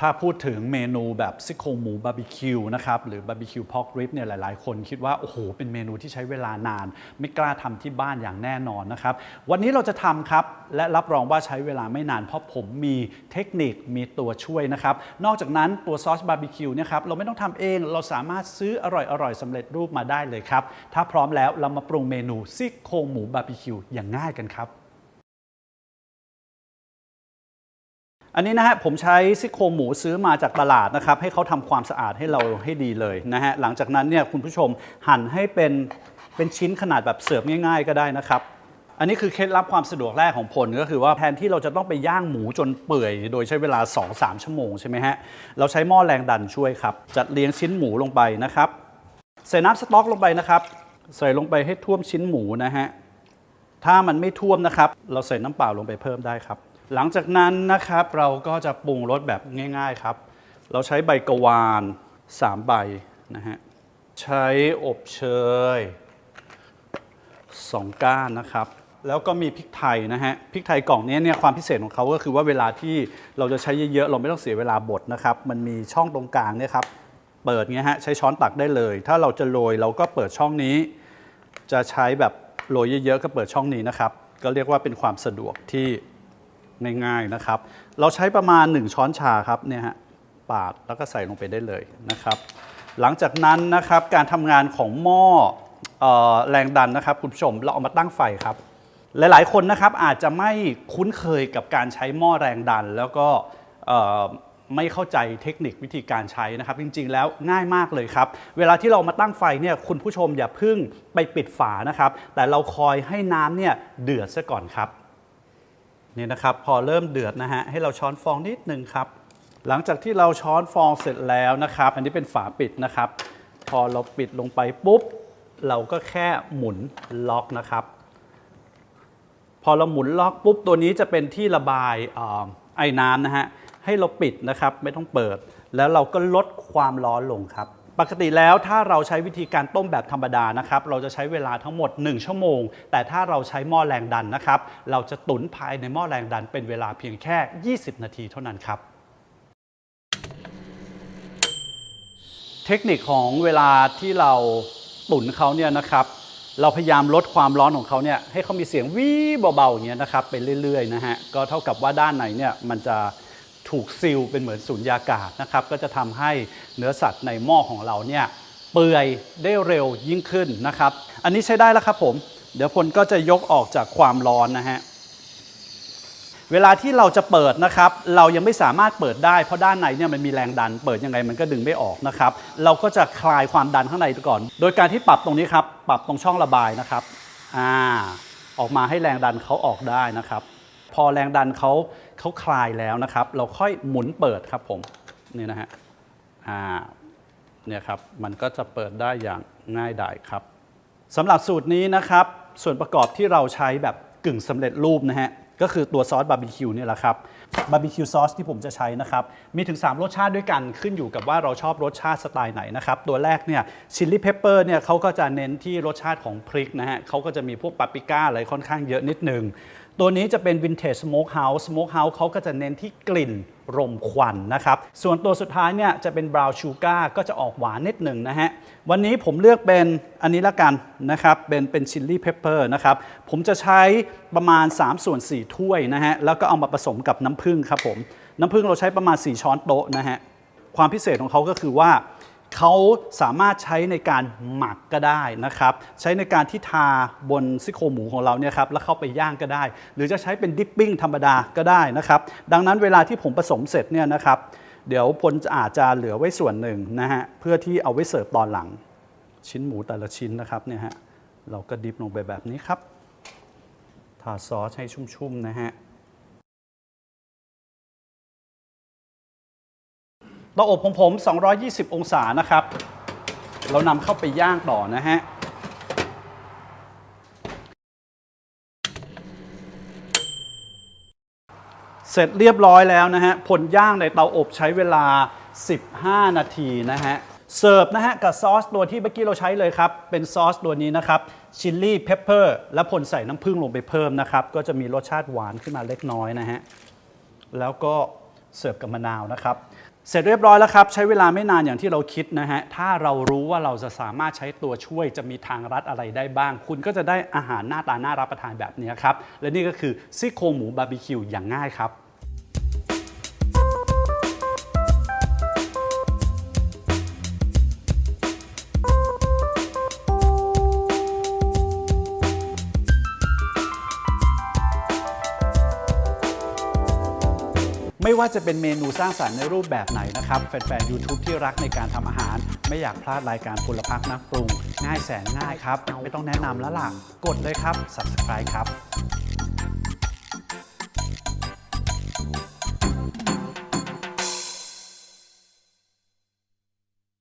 ถ้าพูดถึงเมนูแบบซี่โครงหมูบาร์บีคิวนะครับหรือบาร์บีคิวพอกริบเนี่ยหลาย ๆ คนคิดว่า โอ้โห เป็นเมนูที่ใช้เวลานาน ไม่กล้าทำที่บ้านอย่างแน่นอนนะครับ วันนี้เราจะทำครับ และรับรองว่าใช้เวลาไม่นาน เพราะผมมีเทคนิคมีตัวช่วยนะครับ นอกจากนั้นตัวซอสบาร์บีคิวเนี่ยครับเราไม่ต้องทำเองเราสามารถซื้ออร่อย ๆสำเร็จรูปมาได้เลยครับถ้าพร้อมแล้วเรามาปรุงเมนูซี่โครงหมูบาร์บีคิวอย่างง่ายกันครับ อันนี้นะฮะผมใช้ซี่โครงหมูซื้อมาจากตลาดนะครับ ให้เขาทำความสะอาดให้เราให้ดีเลยนะฮะหลังจากนั้นเนี่ยคุณผู้ชมหั่นให้เป็นเป็นชิ้นขนาดแบบเสิร์ฟง่ายๆ ก็ได้นะครับ อันนี้คือเคล็ดลับความสะดวกแรกของพลก็คือว่าแทนที่เราจะต้องไปย่างหมูจนเปื่อย โดยใช้เวลา 2-3 ชั่วโมงใช่ไหมฮะเราใช้หม้อแรงดันช่วยครับ จัดเรียงชิ้นหมูลงไปนะครับใส่น้ำสต๊อกลงไปนะครับ ใส่ลงไปให้ท่วมชิ้นหมูนะฮะถ้ามันไม่ท่วมนะครับ เราใส่น้ำเปล่าลงไปเพิ่มได้ครับ หลังจากนั้นนะครับเราก็จะปรุงรสแบบง่าย ๆครับ เราใช้ใบกะวาน 3 ใบนะฮะใช้อบเชย 2 ก้านนะครับ แล้วก็มีพริกไทยนะฮะพริกไทยกล่องนี้เนี่ยความพิเศษของเขาก็คือว่าเวลาที่เราจะใช้เยอะๆเราไม่ต้องเสียเวลาบดนะครับ มันมีช่องตรงกลางเนี่ยครับเปิดเงี้ยฮะใช้ช้อนตักได้เลย ถ้าเราจะโรยเราก็เปิดช่องนี้ จะใช้แบบโรยเยอะๆก็เปิดช่องนี้นะครับ ก็เรียกว่าเป็นความสะดวกที่ ง่ายๆนะครับ เราใช้ประมาณ 1 ช้อนชาครับเนี่ยฮะปาดแล้วก็ใส่ลงไปได้เลยนะครับ หลังจากนั้นนะครับการทำงานของหม้ออแรงดันนะครับคุณผู้ชมเราเอามาตั้งไฟครับ หลายๆคนนะครับอาจจะไม่คุ้นเคยกับการใช้หม้อแรงดัน แล้วก็ไม่เข้าใจเทคนิควิธีการใช้นะครับ จริงๆ แล้วง่ายมากเลยครับ เวลาที่เรามาตั้งไฟเนี่ยคุณผู้ชมอย่าเพิ่งไปปิดฝานะครับ แต่เราคอยให้น้ำเนี่ยเดือดซะก่อนครับ นี่นะครับพอเริ่มเดือดนะฮะให้เราช้อนฟองนิดนึงครับ หลังจากที่เราช้อนฟองเสร็จแล้วนะครับ อันนี้เป็นฝาปิดนะครับ พอเราปิดลงไปปุ๊บ เราก็แค่หมุนล็อกนะครับ พอเราหมุนล็อกปุ๊บตัวนี้จะเป็นที่ระบายออไอ้น้ำนะฮะให้เราปิดนะครับไม่ต้องเปิด แล้วเราก็ลดความร้อนลงครับ ปกติแล้วถ้าเราใช้วิธีการต้มแบบธรรมดานะครับ เราจะใช้เวลาทั้งหมด 1 ชั่วโมง แต่ถ้าเราใช้หม้อแรงดันนะครับ เราจะตุ๋นภายในหม้อแรงดันเป็นเวลาเพียงแค่ 20 นาทีเท่านั้นครับ เทคนิคของเวลาที่เราตุ๋นเขาเนี่ยนะครับ เราพยายามลดความร้อนของเขาเนี่ยให้เขามีเสียงวีเบาๆอย่างเงี้ยนะครับไปเรื่อยๆนะฮะก็เท่ากับว่าด้านในเนี่ยมันจะ ถูกซีลเป็นเหมือนสูญญากาศนะครับ ก็จะทำให้เนื้อสัตว์ในหม้อของเราเนี่ยเปื่อยได้เร็วยิ่งขึ้นนะครับ อันนี้ใช้ได้แล้วครับผม เดี๋ยวพลก็จะยกออกจากความร้อนนะฮะเวลาที่เราจะเปิดนะครับ เรายังไม่สามารถเปิดได้เพราะด้านในเนี่ยมันมีแรงดัน เปิดยังไงมันก็ดึงไม่ออกนะครับ เราก็จะคลายความดันข้างในก่อน โดยการที่ปรับตรงนี้ครับ ปรับตรงช่องระบายนะครับอ่าออกมาให้แรงดันเขาออกได้นะครับ พอแรงดันเขา เขาคลายแล้วนะครับ เราค่อยหมุนเปิดครับผมนี่นะฮะอ่าเนี่ยครับมันก็จะเปิดได้อย่างง่ายดายครับสำหรับสูตรนี้นะครับ ส่วนประกอบที่เราใช้แบบกึ่งสำเร็จรูปนะฮะก็คือตัวซอสบาร์บีคิวนี่แหละครับบาร์บีคิวซอสที่ผมจะใช้นะครับ มีถึง 3 รสชาติด้วยกันขึ้นอยู่กับว่าเราชอบรสชาติสไตล์ไหนนะครับ ตัวแรกเนี่ยชิลลี่เพปเปอร์เนี่ยเขาก็จะเน้นที่รสชาติของพริกนะฮะเขาก็จะมีพวกปาปริก้าอะไรค่อนข้างเยอะนิดนึง ตัวนี้จะเป็นวินเทจสโมกเฮาส์สโมกเฮาส์เขาก็จะเน้นที่กลิ่นรมควันนะครับ ส่วนตัวสุดท้ายเนี่ยจะเป็นบราวน์ชูการ์ก็จะออกหวานนิดหนึ่งนะฮะ วันนี้ผมเลือกเป็นอันนี้ละกันนะครับ เป็นเป็นชิลลี่เพปเปอร์นะครับ ผมจะใช้ประมาณ 3 ส่วน 4 ถ้วยนะฮะ แล้วก็เอามาผสมกับน้ำผึ้งครับผม น้ำผึ้งเราใช้ประมาณ 4 ช้อนโต๊ะนะฮะ ความพิเศษของเขาก็คือว่า เขาสามารถใช้ในการหมักก็ได้นะครับ ใช้ในการที่ทาบนซี่โครงหมูของเราเนี่ยครับแล้วเข้าไปย่างก็ได้ หรือจะใช้เป็นดิปปิ้งธรรมดาก็ได้นะครับ ดังนั้นเวลาที่ผมผสมเสร็จเนี่ยนะครับ เดี๋ยวพลอาจจะเหลือไว้ส่วนหนึ่งนะฮะเพื่อที่เอาไว้เสิร์ฟตอนหลัง ชิ้นหมูแต่ละชิ้นนะครับเนี่ยฮะเราก็ดิปลงไปแบบนี้ครับทาซอสให้ชุ่มๆนะฮะ ตาอบของผม 220 องศานะครับ เรานำเข้าไปย่างต่อนะฮะเสร็จเรียบร้อยแล้วนะฮะผลย่างในเตาอบใช้เวลา 15 นาทีนะฮะ เสิร์ฟนะฮะกับซอสตัวที่เมื่อกี้เราใช้เลยครับ เป็นซอสตัวนี้นะครับชิลลี่เพปเปอร์และผลใส่น้ำผึ้งลงไปเพิ่มนะครับ ก็จะมีรสชาติหวานขึ้นมาเล็กน้อยนะฮะ แล้วก็เสิร์ฟกับมะนาวนะครับ เสร็จเรียบร้อยแล้วครับ ใช้เวลาไม่นานอย่างที่เราคิดนะฮะ ถ้าเรารู้ว่าเราจะสามารถใช้ตัวช่วยจะมีทางรัดอะไรได้บ้าง คุณก็จะได้อาหารหน้าตาน่ารับประทานแบบนี้ครับ และนี่ก็คือซี่โครงหมูบาร์บีคิวอย่างง่ายครับ ไม่ว่าจะเป็นเมนูสร้างสรรค์ในรูปแบบไหนนะครับแฟนๆ YouTube ที่รักในการทำอาหาร ไม่อยากพลาดรายการพลพักนักปรุง ง่ายแสนง่ายครับ ไม่ต้องแนะนำแล้วล่ะ กดเลยครับ Subscribe ครับ